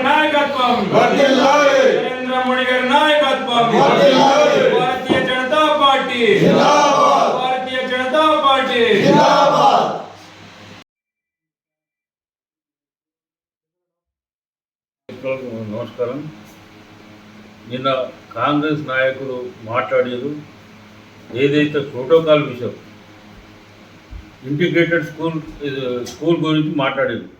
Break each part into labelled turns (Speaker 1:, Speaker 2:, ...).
Speaker 1: గారి నాయకత్వం. నరేంద్ర మోడీ గారి నాయకత్వం.
Speaker 2: వర్ధిల్లాలి.
Speaker 1: భారతీయ జనతా పార్టీ. భారతీయ జనతా పార్టీ.
Speaker 3: నమస్కారం. నిన్న కాంగ్రెస్ నాయకులు మాట్లాడారు. ఏదైతే ప్రోటోకాల్ విషయం ఇంటిగ్రేటెడ్ స్కూల్ స్కూల్ గురించి మాట్లాడారు.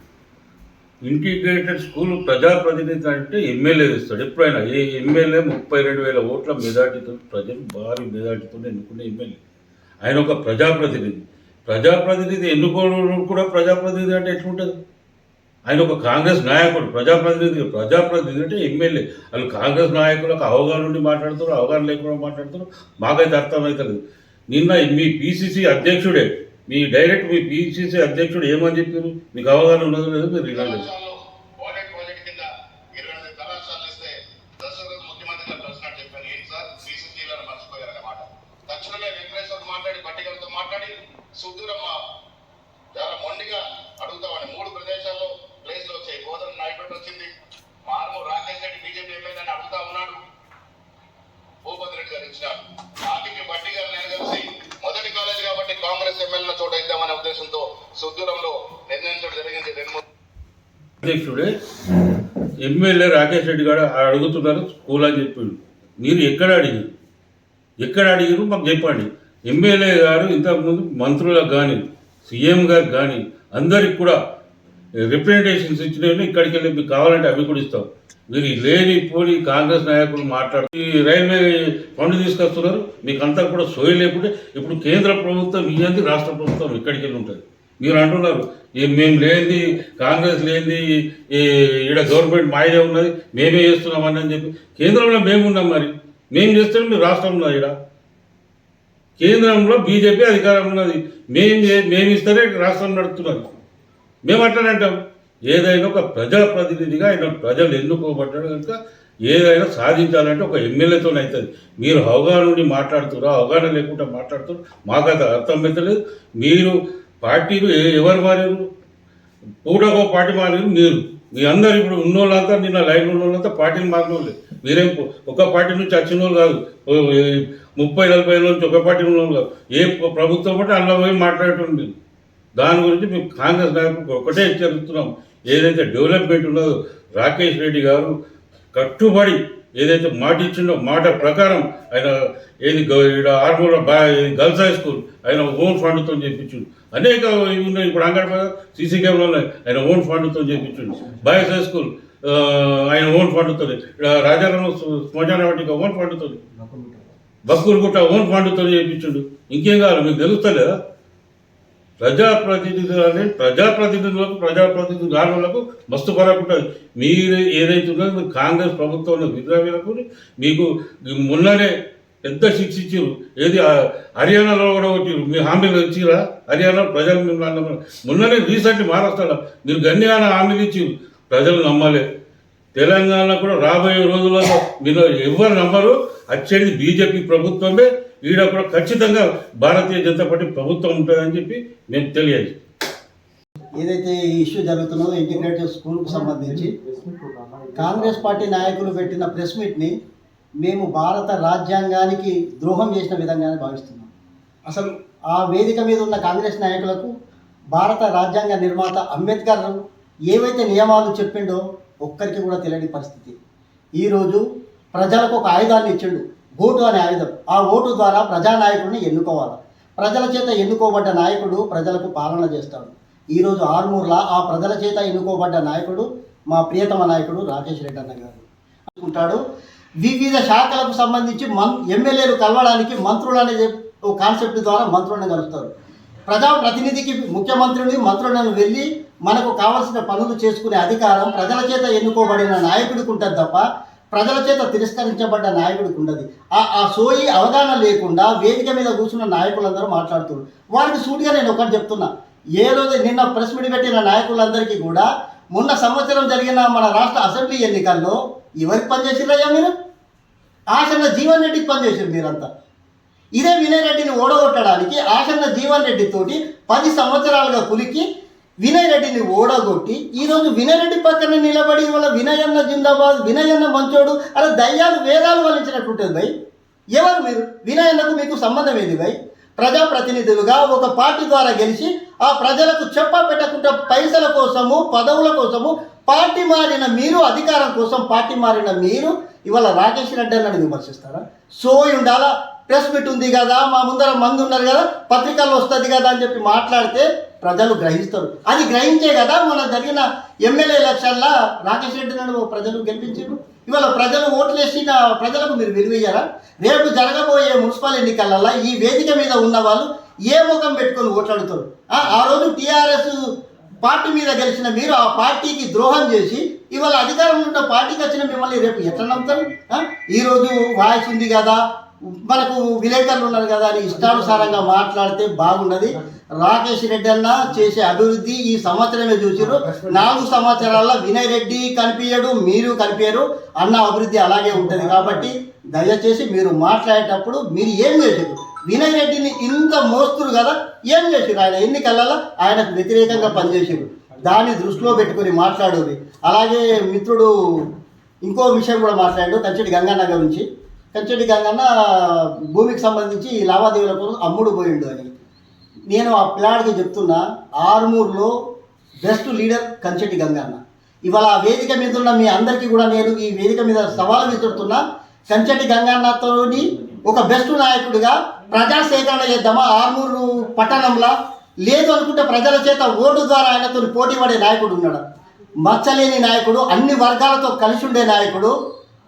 Speaker 3: ఇంటిగ్రేటెడ్ స్కూల్ ప్రజాప్రతినిధి అంటే ఎమ్మెల్యే ఇస్తాడు. ఎప్పుడైనా ఏ ఎమ్మెల్యే ముప్పై రెండు వేల ఓట్ల మెజార్టీతో ప్రజలు భారీ మెజార్టీతో ఎన్నుకునే ఎమ్మెల్యే. ఆయన ఒక ప్రజాప్రతినిధి. ప్రజాప్రతినిధి ఎన్నుకోవడం కూడా ప్రజాప్రతినిధి అంటే ఎట్లుంటుంది? ఆయన ఒక కాంగ్రెస్ నాయకుడు ప్రజాప్రతినిధి ప్రజాప్రతినిధి అంటే ఎమ్మెల్యే. వాళ్ళు కాంగ్రెస్ నాయకులకు అవగాహన నుండి మాట్లాడుతున్నారు అవగాహన లేకుండా మాట్లాడుతారు. మాకైతే అర్థమవుతలేదు నిన్న మీ పిసిసి అధ్యక్షుడే మీ డైరెక్ట్ మీ పిసిసి అధ్యక్షుడు ఏమని చెప్పారు? మీకు అవగాహన ఉన్నదో లేదో మీరు వినాలి
Speaker 4: కళాశాలలో ఓడెట్ ప్రాజెక్ట్ కింద ఇరవై ఎనిమిది కళాశాలలు ఇస్తే దశరథ ముఖ్యమంత్రి గారు కలిసినట్టు చెప్పారు ఏంటి సార్ బీసీసీలను మర్చిపోయారు అన్నమాట తక్షణమే వెంకటేశ్వర్ మాట్లాడి పట్టికలతో మాట్లాడి సుదూరమ్మ చాలా మొండిగా అడుగుతామని మూడు ప్రదేశాల్లో ప్లేస్లు వచ్చాయి గోదావరి నాయకుడు వచ్చింది మారుమూరు రాకేష్ రెడ్డి బీజేపీ ఎమ్మెల్యేని అడుగుతా ఉన్నాడు భూపతి రెడ్డి గారు ఇచ్చినారు వాటికి బట్టి గారు నేను కలిసి మొదటి కాలేజీ కాబట్టి కాంగ్రెస్ ఎమ్మెల్యేల చోట ఇద్దామనే సుదూరంలో నిర్ణయించడం జరిగింది. రెండు మూడు
Speaker 3: అధ్యక్షుడే ఎమ్మెల్యే రాకేష్ రెడ్డి గారు అడుగుతున్నారు స్కూల్ అని చెప్పిండు మీరు ఎక్కడ అడిగారు? ఎక్కడ అడిగారు? మాకు చెప్పండి. ఎమ్మెల్యే గారు ఇంతకుముందు మంత్రులకు కానీ సీఎం గారికి కానీ అందరికి కూడా రిప్రజెంటేషన్స్ ఇచ్చినవి ఇక్కడికి వెళ్ళి మీకు కావాలంటే అవి కూడా ఇస్తాం. మీరు లేని పోని కాంగ్రెస్ నాయకులు మాట్లాడుతూ ఈ రైల్వే ఫండ్ తీసుకొస్తున్నారు. మీకు అంతా కూడా సోయి లేకుంటే ఇప్పుడు కేంద్ర ప్రభుత్వం ఇయ్యంది రాష్ట్ర ప్రభుత్వం ఇక్కడికి వెళ్ళి ఉంటుంది. మీరు అంటున్నారు మేము లేనిది కాంగ్రెస్ లేనిది ఈ ఈడ గవర్నమెంట్ మాయదే ఉన్నది మేమే చేస్తున్నామని అని చెప్పి కేంద్రంలో మేము ఉన్నాం మరి. మేము చేస్తే మీరు రాష్ట్రంలో ఇక్కడ ఈడ. కేంద్రంలో బీజేపీ అధికారం ఉన్నది. మేము మేము ఇస్తేనే రాష్ట్రం నడుస్తున్నారు మేము అట్లనే అంటాం. ఏదైనా ఒక ప్రజాప్రతినిధిగా ఆయన ప్రజలు ఎన్నుకోబడ్డాడు కనుక ఏదైనా సాధించాలంటే ఒక ఎమ్మెల్యేతో అవుతుంది. మీరు అవగాహన నుండి మాట్లాడుతున్నారు అవగాహన లేకుండా మాట్లాడుతున్నారు మాకు అది పెట్టలేదు మీరు పార్టీలు ఎవరు మారారు పూటకో పార్టీ మారారు మీరు. మీ అందరు ఇప్పుడు ఉన్నోళ్ళంతా నిన్న లైన్ ఉన్నోళ్ళంతా పార్టీని మారిన వాళ్ళే మీరేం ఒక పార్టీ నుంచి వచ్చిన వాళ్ళు కాదు ముప్పై నలభై ఏళ్ళ నుంచి ఒక పార్టీ ఉన్న వాళ్ళు కాదు. ఏ ప్రభుత్వం బట్టి అందులో పోయి మాట్లాడుతుంది దాని గురించి మేము కాంగ్రెస్ నాయకులకు ఒకటే హెచ్చరిస్తున్నాం. ఏదైతే డెవలప్మెంట్ ఉన్నదో రాకేష్ రెడ్డి గారు కట్టుబడి ఏదైతే మాట ఇచ్చిండో మాట ప్రకారం ఆయన ఏది ఆర్మూర్ గర్ల్స్ హై స్కూల్ ఆయన ఓన్ ఫండ్తో చేయించుండు అనేక ఉన్నాయి ఇప్పుడు అంగన్వాడీ సీసీ కెమెరాలు ఉన్నాయి. ఆయన ఓన్ ఫండ్తో చేయించుండు బాయ్స్ హై స్కూల్ ఆయన ఓన్ ఫండ్తో. రాజారామ శ్మశాన వాటిక ఓన్ ఫండ్తో. బక్కులుగుట్ట ఓన్ ఫండ్తో చేయించుండు ఇంకేం కావాలి? మీకు తెలుస్తలేదా? ప్రజాప్రతినిధులు అనే ప్రజాప్రతినిధులకు ప్రజాప్రతినిధులు గానులకు మస్తు ఫరక్ ఉంటుంది. మీరు ఏదైతే ఉన్నదో మీరు కాంగ్రెస్ ప్రభుత్వంలో విద్రావీలకు మీకు మొన్ననే పెద్ద శిక్ష ఇచ్చారు ఏది హర్యానాలో కూడా కొట్టిరు మీ హామీలు ఇచ్చిరా? హర్యానా ప్రజలు మిమ్మల్ని మొన్ననే రీసెంట్ మహారాష్ట్రలో మీరు గన్యాన హామీలు ఇచ్చారు ప్రజలు నమ్మలే. తెలంగాణ కూడా రాబోయే రోజులలో మీరు ఎవరు నమ్మరు? వచ్చేది బీజేపీ ప్రభుత్వమే ఈడ కూడా ఖచ్చితంగా భారతీయ జనతా పార్టీ ప్రభుత్వం ఉంటుందని చెప్పి మేము తెలియదు
Speaker 5: ఏదైతే ఈ ఇష్యూ జరుగుతున్నదో ఇంటిగ్రేటెడ్ స్కూల్కు సంబంధించి కాంగ్రెస్ పార్టీ నాయకులు పెట్టిన ప్రెస్ మీట్ని మేము భారత రాజ్యాంగానికి ద్రోహం చేసిన విధంగానే భావిస్తున్నాం. అసలు ఆ వేదిక మీద ఉన్న కాంగ్రెస్ నాయకులకు భారత రాజ్యాంగ నిర్మాత అంబేద్కర్ ఏవైతే నియమాలు చెప్పిండో ఒక్కరికి కూడా తెలియని పరిస్థితి. ఈరోజు ప్రజలకు ఒక ఆయుధాన్ని ఇచ్చిండు. ఓటు అనే ఆయుధం. ఆ ఓటు ద్వారా ప్రజానాయకుడిని ఎన్నుకోవాలి. ప్రజల చేత ఎన్నుకోబడ్డ నాయకుడు ప్రజలకు పాలన చేస్తాడు. ఈరోజు ఆర్మూర్లా ఆ ప్రజల చేత ఎన్నుకోబడ్డ నాయకుడు మా ప్రియతమ నాయకుడు రాకేష్ రెడ్డి అన్న గారు. అనుకుంటాడు వివిధ శాఖలకు సంబంధించి మన్ ఎమ్మెల్యేలు కలవడానికి మంత్రులు అనే ఓ కాన్సెప్ట్ ద్వారా మంత్రులను కలుస్తారు. ప్రజాప్రతినిధికి ముఖ్యమంత్రిని మంత్రులను వెళ్ళి మనకు కావలసిన పనులు చేసుకునే అధికారం ప్రజల చేత ఎన్నుకోబడిన నాయకుడికి ఉంటుంది తప్ప ప్రజల చేత తిరస్కరించబడ్డ నాయకుడికి ఉండదు. ఆ ఆ సోయి అవగాహన లేకుండా వేదిక మీద కూర్చున్న నాయకులందరూ మాట్లాడుతున్నారు. వారికి సూటిగా నేను ఒకటి చెప్తున్నా. ఏ రోజు నిన్న ప్రెస్ మీట్ పెట్టిన నాయకులందరికీ కూడా మొన్న సంవత్సరం జరిగిన మన రాష్ట్ర అసెంబ్లీ ఎన్నికల్లో ఎవరికి పనిచేసిరయ్యా మీరు? ఆసన్న జీవన్ రెడ్డికి పనిచేసారు మీరంతా. ఇదే వినయ్ రెడ్డిని ఓడగొట్టడానికి ఆసన్న జీవన్ రెడ్డితోటి పది సంవత్సరాలుగా కులికి వినయ్ రెడ్డిని ఓడగొట్టి ఈరోజు వినయ్ రెడ్డి పక్కన నిలబడి వాళ్ళ వినయన్న జిందాబాద్ వినయన్న మంచోడు అలా దయ్యాలు వేదాలు వలించినట్టుంటుంది భయ్. ఎవరు మీరు? వినయన్నకు మీకు సంబంధం ఏంది భయ్? ప్రజాప్రతినిధులుగా ఒక పార్టీ ద్వారా గెలిచి ఆ ప్రజలకు చెప్ప పెట్టకుండా పైసల కోసము పదవుల కోసము పార్టీ మారిన మీరు అధికారం కోసం పార్టీ మారిన మీరు ఇవాళ రాకేష్ రెడ్డి అన్నని విమర్శిస్తారా? సోయి ఉండాలా? ప్రెస్ మీట్ ఉంది కదా మా ముందర మంది ఉన్నారు కదా పత్రికల్లో వస్తుంది కదా అని చెప్పి మాట్లాడితే ప్రజలు గ్రహిస్తారు. అది గ్రహించే కదా మన జరిగిన ఎమ్మెల్యే ఎలక్షన్లా రాకేష్ రెడ్డి నన్ను ప్రజలు గెలిపించారు ఇవాళ ప్రజలు ఓట్లేసిన ప్రజలకు మీరు విలువయ్యారా? రేపు జరగబోయే మున్సిపల్ ఎన్నికలలో ఈ వేదిక మీద ఉన్న వాళ్ళు ఏ ముఖం పెట్టుకొని ఓట్లాడుతారు ఆ, రోజు టీఆర్ఎస్ పార్టీ మీద గెలిచిన మీరు ఆ పార్టీకి ద్రోహం చేసి ఇవాళ అధికారంలో ఉన్న పార్టీకి వచ్చిన మిమ్మల్ని రేపు ఎట్లా నమ్ముతారు? ఈరోజు వాయిస్ ఉంది కదా మనకు విలేకరులు ఉన్నారు కదా అని ఇష్టానుసారంగా మాట్లాడితే బాగున్నది రాకేష్ రెడ్డి అన్న చేసే అభివృద్ధి ఈ సంవత్సరమే చూసారు నాలుగు సంవత్సరాల్లో వినయ్ రెడ్డి కనిపించడు మీరు కనిపించరు అన్న అభివృద్ధి అలాగే ఉంటుంది. కాబట్టి దయచేసి మీరు మాట్లాడేటప్పుడు మీరు ఏం చేసారు వినయ్ రెడ్డిని ఇంత మోస్తురు కదా ఏం చేసారు ఆయన ఎన్నికలలో ఆయనకు వ్యతిరేకంగా పనిచేసారు దాన్ని దృష్టిలో పెట్టుకొని మాట్లాడేది. అలాగే మిత్రుడు ఇంకో విషయం కూడా మాట్లాడాడు కంచెటి గంగన్న గురించి. కంచెటి గంగన్న భూమికి సంబంధించి లావాదేవీల కోసం అమ్ముడు పోయిండు అని నేను ఆ పిల్లాడికి చెప్తున్నా ఆర్మూర్లో బెస్ట్ లీడర్ కంచెటి గంగన్న. ఇవాళ ఆ వేదిక మీద ఉన్న మీ అందరికీ కూడా నేను ఈ వేదిక మీద సవాలు విసురుతున్నా. కంచెటి గంగన్నతోని ఒక బెస్ట్ నాయకుడిగా ప్రజా సేకరణ చేద్దామా? ఆర్మూరు పట్టణంలో లేదు అనుకుంటే ప్రజల చేత ఓటు ద్వారా ఆయనతో పోటీ పడే నాయకుడు ఉన్నాడు. మచ్చలేని నాయకుడు అన్ని వర్గాలతో కలిసి ఉండే నాయకుడు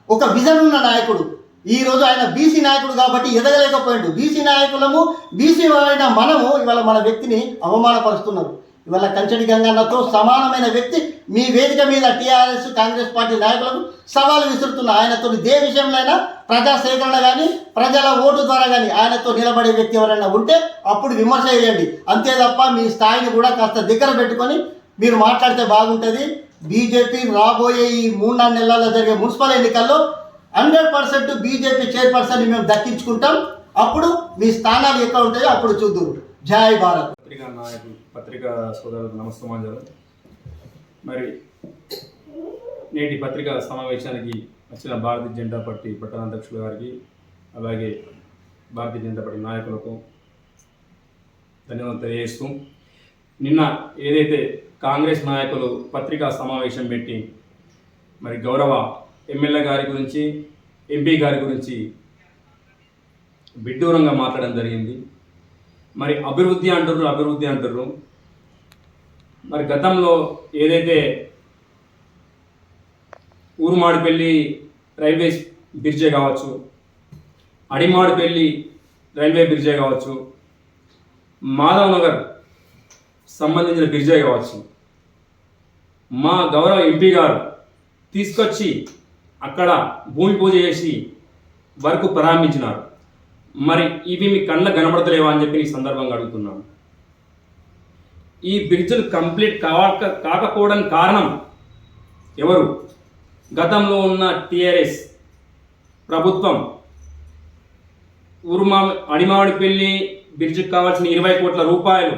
Speaker 5: ఒక విజన్ ఉన్న నాయకుడు. ఈ రోజు ఆయన బీసీ నాయకుడు కాబట్టి ఎదగలేకపోయాడు. బీసీ నాయకులము బీసీ అయిన మనము ఇవాళ మన వ్యక్తిని అవమానపరుస్తున్నారు. ఇవాళ కంచెడి గంగన్నతో సమానమైన వ్యక్తి మీ వేదిక మీద టీఆర్ఎస్ కాంగ్రెస్ పార్టీ నాయకులకు సవాలు విసురుతున్న ఆయనతో ఏ విషయంలో ప్రజా సేకరణ కానీ ప్రజల ఓటు ద్వారా కానీ ఆయనతో నిలబడే వ్యక్తి ఎవరైనా ఉంటే అప్పుడు విమర్శ చేయండి. అంతే తప్ప మీ స్థాయిని కూడా కాస్త దగ్గర పెట్టుకొని మీరు మాట్లాడితే బాగుంటుంది. బీజేపీ రాబోయే ఈ మూడు నాలుగు నెలల్లో జరిగే మున్సిపల్ ఎన్నికల్లో హండ్రెడ్ పర్సెంట్ బీజేపీ చైర్పర్సన్ మేము దక్కించుకుంటాం. అప్పుడు మీ స్థానాలు ఎక్కడ ఉంటాయో అప్పుడు చూద్దాం జై భారత్.
Speaker 1: పత్రికా నాయకులు పత్రికా సోదరులకు నమస్తమాంజలు మరి నేటి పత్రికా సమావేశానికి వచ్చిన భారతీయ జనతా పార్టీ పట్టణాధ్యక్షుల గారికి అలాగే భారతీయ జనతా పార్టీ నాయకులకు ధన్యవాదాలు తెలియజేస్తూ నిన్న ఏదైతే కాంగ్రెస్ నాయకులు పత్రికా సమావేశం పెట్టి మరి గౌరవ ఎమ్మెల్యే గారి గురించి ఎంపీ గారి గురించి విడ్డూరంగా మాట్లాడడం జరిగింది. మరి అభివృద్ధి అంటారు అభివృద్ధి అంటారు మరి గతంలో ఏదైతే ఊరుమాడిపల్లి రైల్వే బ్రిడ్జే కావచ్చు అడిమాడిపల్లి రైల్వే బ్రిడ్జే కావచ్చు మాధవ్ నగర్ సంబంధించిన బ్రిడ్జే కావచ్చు మా గౌరవ ఎంపీ గారు తీసుకొచ్చి అక్కడ భూమి పూజ చేసి వరకు ప్రారంభించినారు. మరి ఇవి మీ కళ్ళ కనబడతలేవా అని చెప్పి ఈ సందర్భంగా అడుగుతున్నాను. ఈ బ్రిడ్జ్లు కంప్లీట్ కాక కాకపోవడానికి కారణం ఎవరు? గతంలో ఉన్న టీఆర్ఎస్ ప్రభుత్వం. ఉరుమా అడిమామిడిపల్లి బ్రిడ్జికి కావాల్సిన ఇరవై కోట్ల రూపాయలు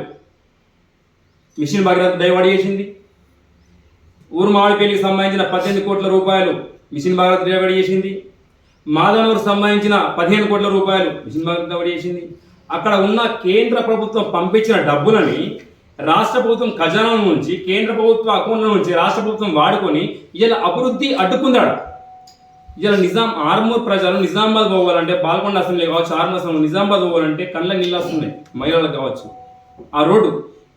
Speaker 1: మిషన్ భగీరథ డైవర్ట్ చేసింది. ఊరు మామిడిపల్లికి సంబంధించిన పద్దెనిమిది కోట్ల రూపాయలు మిషన్ భారత్ డైవర్ట్ చేసింది? మాధవనగర్ సంబంధించిన పదిహేను కోట్ల రూపాయలు మిషన్ భారత్ డైవర్ట్ చేసింది? అక్కడ ఉన్న కేంద్ర ప్రభుత్వం పంపించిన డబ్బులని రాష్ట్ర ప్రభుత్వం ఖజానా నుంచి కేంద్ర ప్రభుత్వ అకౌంట్ల నుంచి రాష్ట్ర ప్రభుత్వం వాడుకొని ఇలా అభివృద్ధి అడ్డుకుందాడు. ఇలా నిజాం ఆర్మూర్ ప్రజలు నిజామాబాద్ పోవాలంటే పాల్కొండ అసెంబ్లీ కావచ్చు ఆర్మూర్ అసెంబ్లీ నిజామాబాద్ పోవాలంటే కళ్ళ నీళ్ళు వస్తున్నాయి మహిళలకు కావచ్చు. ఆ రోడ్డు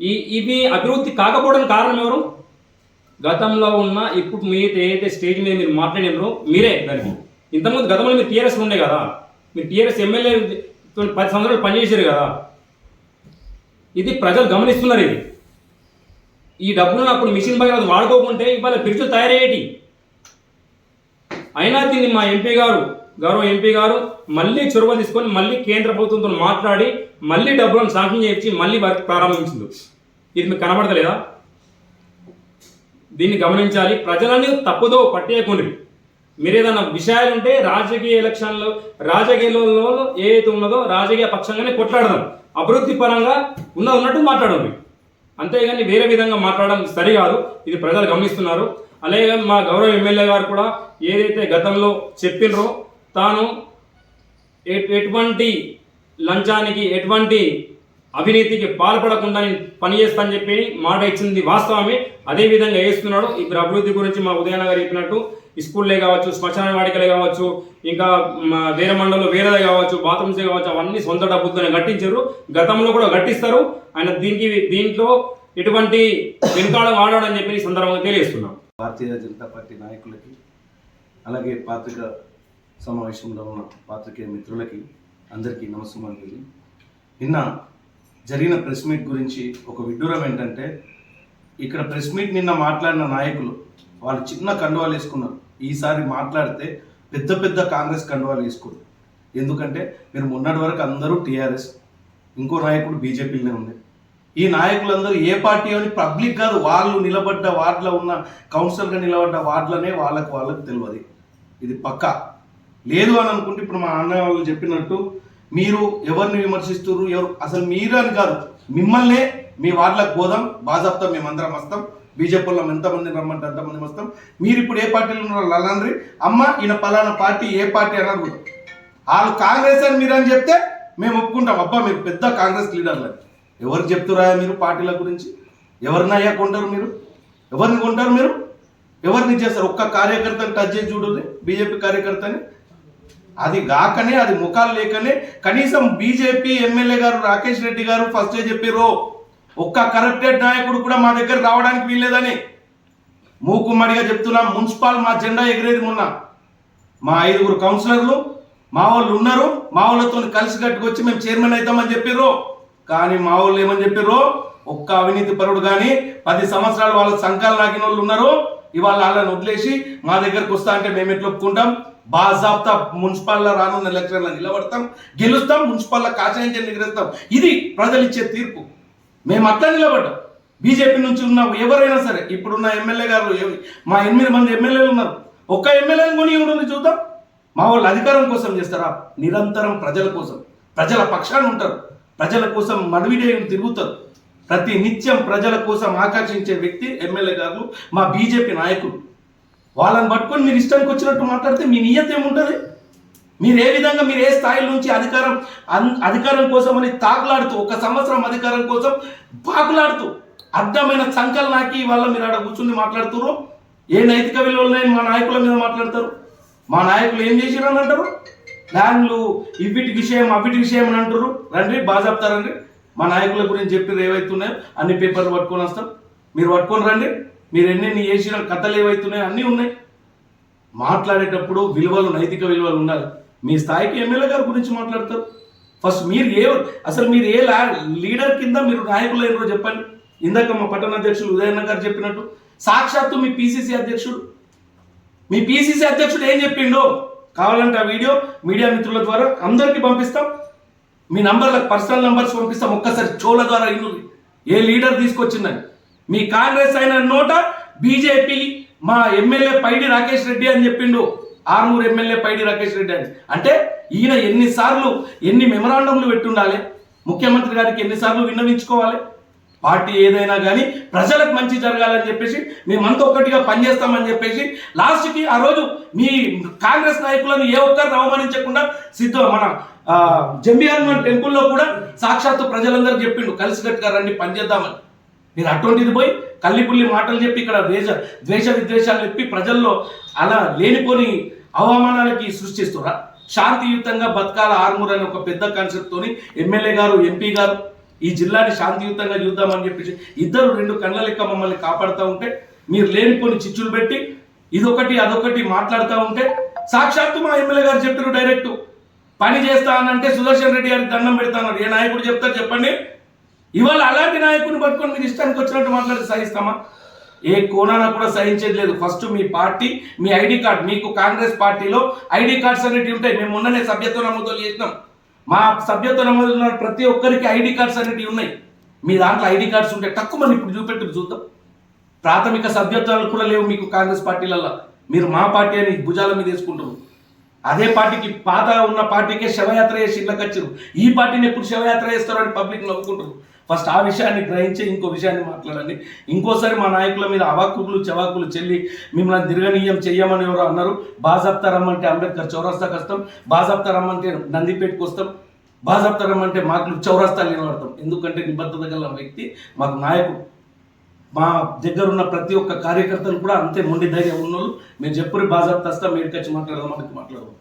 Speaker 1: ఈ ఇవి అభివృద్ధి కాకపోవడానికి కారణం ఎవరు? గతంలో ఉన్న ఇప్పుడు మీరు ఏదైతే స్టేజ్ మీద మీరు మాట్లాడినారో మీరే దానికి. ఇంతకుముందు గతంలో మీరు టీఆర్ఎస్ ఉండే కదా మీరు టీఆర్ఎస్ ఎమ్మెల్యే పది సంవత్సరాలు పనిచేశారు కదా. ఇది ప్రజలు గమనిస్తున్నారు ఇది. ఈ డబ్బులను అప్పుడు మిషన్ భగీరథ వాడుకోకుంటే ఇవాళ బ్రిడ్జ్ తయారయ్యేటి. అయినా దీన్ని మా ఎంపీ గారు గౌరవ ఎంపీ గారు మళ్ళీ చొరవ తీసుకొని మళ్ళీ కేంద్ర ప్రభుత్వంతో మాట్లాడి మళ్ళీ డబ్బులను శాంక్షన్ చేయించి మళ్ళీ వర్క్ ప్రారంభించింది ఇది మీకు కనబడతలేదా? దీన్ని గమనించాలి. ప్రజలని తప్పుదో పట్టేయకుండ్రి మీరు ఏదైనా విషయాలు ఉంటే రాజకీయ ఎలక్షన్లో రాజకీయాలలో ఏదైతే ఉన్నదో రాజకీయ పక్షంగానే కొట్లాడదాం. అభివృద్ధి పరంగా ఉన్న ఉన్నట్టు మాట్లాడండి. అంతేగాని వేరే విధంగా మాట్లాడడం సరికాదు. ఇది ప్రజలు గమనిస్తున్నారు. అలాగే మా గౌరవ ఎమ్మెల్యే గారు కూడా ఏదైతే గతంలో చెప్పినరో తాను ఎటువంటి లంచానికి ఎటువంటి అవినీతికి పాల్పడకుండా నేను పనిచేస్తానని చెప్పి మాట ఇచ్చింది వాస్తవమే. అదే విధంగా వేస్తున్నాడు ఇప్పుడు అభివృద్ధి గురించి మా ఉదయన గారు చెప్పినట్టు స్కూల్లే కావచ్చు శ్మశాన వాటికలే కావచ్చు ఇంకా మా వేరే మండలంలో వేరేదే కావచ్చు బాత్రూమ్సే కావచ్చు అవన్నీ సొంత డబ్బుతోనే కట్టించారు. గతంలో కూడా కట్టిస్తారు. ఆయన దీనికి దీంట్లో ఎటువంటి వెనుకాడ వాడాడని చెప్పి సందర్భంగా తెలియజేస్తున్నాం.
Speaker 6: భారతీయ జనతా పార్టీ నాయకులకి అలాగే పాత్రిక సమావేశంలో ఉన్న పాత్రికేయ మిత్రులకి అందరికీ నమస్కారం నిన్న జరిగిన ప్రెస్ మీట్ గురించి ఒక విడ్డూరం ఏంటంటే ఇక్కడ ప్రెస్ మీట్ నిన్న మాట్లాడిన నాయకులు వాళ్ళు చిన్న కండువాలు వేసుకున్నారు. ఈసారి మాట్లాడితే పెద్ద పెద్ద కాంగ్రెస్ కండువాలు వేసుకోరు. ఎందుకంటే మీరు మొన్నటి వరకు అందరూ టీఆర్ఎస్ ఇంకో నాయకుడు బీజేపీలోనే ఉంది. ఈ నాయకులందరూ ఏ పార్టీ అని పబ్లిక్ కాదు వాళ్ళు నిలబడ్డ వార్డులో ఉన్న కౌన్సిలర్గా నిలబడ్డ వార్డులనే వాళ్ళకు వాళ్ళకు తెలియదు ఇది పక్కా. లేదు అని అనుకుంటే ఇప్పుడు మా అన్న వాళ్ళు చెప్పినట్టు మీరు ఎవరిని విమర్శిస్తున్నారు ఎవరు? అసలు మీరు అని కాదు. మిమ్మల్నే మీ వార్డులకు పోదాం బాజాప్తా మేమందరం వస్తాం. బీజేపీలో ఎంతమంది రమ్మంటే అంతమంది వస్తాం. మీరు ఇప్పుడు ఏ పార్టీలో ఉన్నారు లలాండ్రి అమ్మ ఈయన పలానా పార్టీ ఏ పార్టీ అని అడుగుతాం వాళ్ళు కాంగ్రెస్ అని మీరు అని చెప్తే మేము ఒప్పుకుంటాం. అబ్బా మీరు పెద్ద కాంగ్రెస్ లీడర్లు. ఎవరికి చెప్తురా మీరు పార్టీల గురించి? ఎవరిని అయ్యా కొంటారు మీరు? ఎవరిని కొంటారు మీరు? ఎవరిని చేస్తారు? ఒక్క కార్యకర్తని టచ్ చేసి చూడండి బీజేపీ కార్యకర్తని అది కాకనే అది ముఖాలు లేకనే కనీసం బీజేపీ ఎమ్మెల్యే గారు రాకేష్ రెడ్డి గారు ఫస్టే చెప్పారు ఒక్క కరప్టెడ్ నాయకుడు కూడా మా దగ్గర రావడానికి వీల్లేదని. మూకుమ్మడిగా చెప్తున్నా మున్సిపల్ మా జెండా ఎగిరేది మొన్న. మా ఐదుగురు కౌన్సిలర్లు మా వాళ్ళు ఉన్నారు మా వాళ్ళతో కలిసి కట్టుకొచ్చి మేము చైర్మన్ అవుతామని చెప్పారు కానీ మా వాళ్ళు ఏమని చెప్పారు ఒక్క అవినీతి పరుడు కానీ పది సంవత్సరాలు వాళ్ళ సంఘాలు నాకిన వాళ్ళు ఉన్నారు ఇవాళ వాళ్ళని వదిలేసి మా దగ్గరకు వస్తా అంటే మేము ఎట్లా ఒప్పుకుంటాం? బాజాబ్తా మున్సిపాల్లో రానున్న ఎలక్షన్లో నిలబడతాం గెలుస్తాం మున్సిపాల్లో కాచాయించి ఎగిరేస్తాం. ఇది ప్రజలు ఇచ్చే తీర్పు. మేము అట్లా నిలబడ్డాం. బీజేపీ నుంచి ఉన్న ఎవరైనా సరే ఇప్పుడున్న ఎమ్మెల్యే గారు మా ఎనిమిది మంది ఎమ్మెల్యేలు ఉన్నారు. ఒక్క ఎమ్మెల్యేని కొని ఉంటుంది చూద్దాం? మా వాళ్ళు అధికారం కోసం చేస్తారా? నిరంతరం ప్రజల కోసం. ప్రజల పక్షాన ఉంటారు. ప్రజల కోసం మడివిడే తిరుగుతారు. ప్రతి నిత్యం ప్రజల కోసం ఆకర్షించే వ్యక్తి ఎమ్మెల్యే గారు మా బీజేపీ నాయకులు. వాళ్ళని పట్టుకొని మీరు ఇష్టానికి వచ్చినట్టు మాట్లాడితే మీ నియత ఏముంటుంది? మీరు ఏ విధంగా మీరు ఏ స్థాయి నుంచి అధికారం అధికారం కోసం అని తాకులాడుతూ ఒక సంవత్సరం అధికారం కోసం పాకులాడుతూ అర్థమైన సంకల్ నాకి వాళ్ళ మీరు ఆడ కూర్చుని మాట్లాడుతున్నారు ఏ నైతిక విలువలు ఉన్నాయని మా నాయకుల మీద మాట్లాడతారు? మా నాయకులు ఏం చేసిరని అంటారు? ప్లాన్లు ఇవిటి విషయం అవిటి విషయం అని అంటారు రండి బాగా చెప్తారండి మా నాయకుల గురించి చెప్పి ఏవైతున్నాయో అన్ని పేపర్లు పట్టుకొని వస్తాం. మీరు పట్టుకొని రండి. మీరు ఎన్నెన్ని చేసిన కథలు ఏవైతున్నాయో అన్నీ ఉన్నాయి. మాట్లాడేటప్పుడు విలువలు నైతిక విలువలు ఉండాలి. మీ స్థాయికి ఎమ్మెల్యే గారి గురించి మాట్లాడతారు. ఫస్ట్ మీరు ఏ అసలు మీరు ఏ లీడర్ కింద మీరు నాయకులు అయినరో చెప్పండి. ఇందాక మా పట్టణ అధ్యక్షుడు ఉదయన్న గారు చెప్పినట్టు సాక్షాత్తు మీ పిసిసి అధ్యక్షుడు. మీ పిసిసి అధ్యక్షుడు ఏం చెప్పిండో కావాలంటే ఆ వీడియో మీడియా మిత్రుల ద్వారా అందరికీ పంపిస్తాం. మీ నంబర్లకు పర్సనల్ నంబర్స్ పంపిస్తాం ఒక్కసారి చోల ద్వారా ఇల్లు. ఏ లీడర్ తీసుకొచ్చిందని? మీ కాంగ్రెస్ అయిన నోట బీజేపీ మా ఎమ్మెల్యే పైడి రాకేష్ రెడ్డి అని చెప్పిండు. ఆర్మూరు ఎమ్మెల్యే పైడి రాకేష్ రెడ్డి అని. అంటే ఈయన ఎన్నిసార్లు ఎన్ని మెమరాండంలు పెట్టుండాలి? ముఖ్యమంత్రి గారికి ఎన్నిసార్లు విన్నవించుకోవాలి? పార్టీ ఏదైనా కానీ ప్రజలకు మంచి జరగాలని చెప్పేసి మేమంతా ఒక్కటిగా పనిచేస్తామని చెప్పేసి లాస్ట్కి ఆ రోజు మీ కాంగ్రెస్ నాయకులను ఏ ఒక్కరిని అవమానించకుండా సిద్ధ మన జంబి హనుమాన్ టెంపుల్లో కూడా సాక్షాత్తు ప్రజలందరూ చెప్పిండు కలిసికట్టుగా రండి పనిచేద్దామని మీరు అటువంటిది పోయి కల్లిపుల్లి మాటలు చెప్పి ఇక్కడ ద్వేష ద్వేష విద్వేషాలు చెప్పి ప్రజల్లో అలా లేనిపోని అవమానాలకి సృష్టిస్తురా. శాంతియుతంగా బతకాల ఆర్మూర్ అనే ఒక పెద్ద కాన్సెప్ట్తో తోని ఎమ్మెల్యే గారు ఎంపీ గారు ఈ జిల్లాని శాంతియుతంగా చూద్దామని చెప్పేసి ఇద్దరు రెండు కళ్ళ లెక్క మమ్మల్ని కాపాడుతూ ఉంటే మీరు లేనిపోని చిచ్చులు పెట్టి ఇదొకటి అదొకటి మాట్లాడుతూ ఉంటే సాక్షాత్తు మా ఎమ్మెల్యే గారు చెప్పారు డైరెక్ట్. పని చేస్తా అనంటే సుదర్శన్ రెడ్డి గారికి దండం పెడతాను ఏ నాయకుడు చెప్తారు చెప్పండి? ఇవాళ అలాంటి నాయకుడిని పట్టుకొని మీరు ఇష్టానికి వచ్చినట్టు మాట్లాడి సహిస్తామా? ఏ కోణాన కూడా సహించేది లేదు. ఫస్ట్ మీ పార్టీ మీ ఐడి కార్డ్. మీకు కాంగ్రెస్ పార్టీలో ఐడి కార్డ్స్ అనేటివి ఉంటాయి. మేము మొన్ననే సభ్యత్వ నమోదులు చేసినాం. మా సభ్యత్వ నమోదు ఉన్న ప్రతి ఒక్కరికి ఐడి కార్డ్స్ అనేటివి ఉన్నాయి. మీ దాంట్లో ఐడి కార్డ్స్ ఉంటే తక్కువ మంది ఇప్పుడు చూపెట్టు చూద్దాం. ప్రాథమిక సభ్యత్వాలు కూడా లేవు మీకు కాంగ్రెస్ పార్టీలలో మీరు మా పార్టీ అని భుజాల మీద వేసుకుంటారు అదే పార్టీకి పాత ఉన్న పార్టీకే శవయాత్ర చేసి ఇళ్ళకి వచ్చారు. ఈ పార్టీని ఎప్పుడు శవయాత్ర చేస్తారు అని పబ్లిక్ నవ్వుకుంటారు. ఫస్ట్ ఆ విషయాన్ని గ్రహించి ఇంకో విషయాన్ని మాట్లాడండి. ఇంకోసారి మా నాయకుల మీద అవాక్కులు చవాకులు చెల్లి మిమ్మల్ని దీర్ఘనీయం చెయ్యమని ఎవరో అన్నారు. బాజాప్తా రమ్మంటే అంబేద్కర్ చౌరస్తాకి వస్తాం బాజాప్తా రమ్మంటే నందిపేటకు వస్తాం. బాజాప్తా రమ్మంటే మాకు చౌరస్తాలు నిలబడతాం ఎందుకంటే నిబద్ధత గల వ్యక్తి మాకు నాయకుడు. మా దగ్గర ఉన్న ప్రతి ఒక్క కార్యకర్తలు కూడా అంతే మొండి ధైర్యం ఉన్నోళ్ళు. మేము చెప్పురి బాజాప్తా వస్తాం మీరు వచ్చి మాట్లాడదాం మనకి మాట్లాడదాం.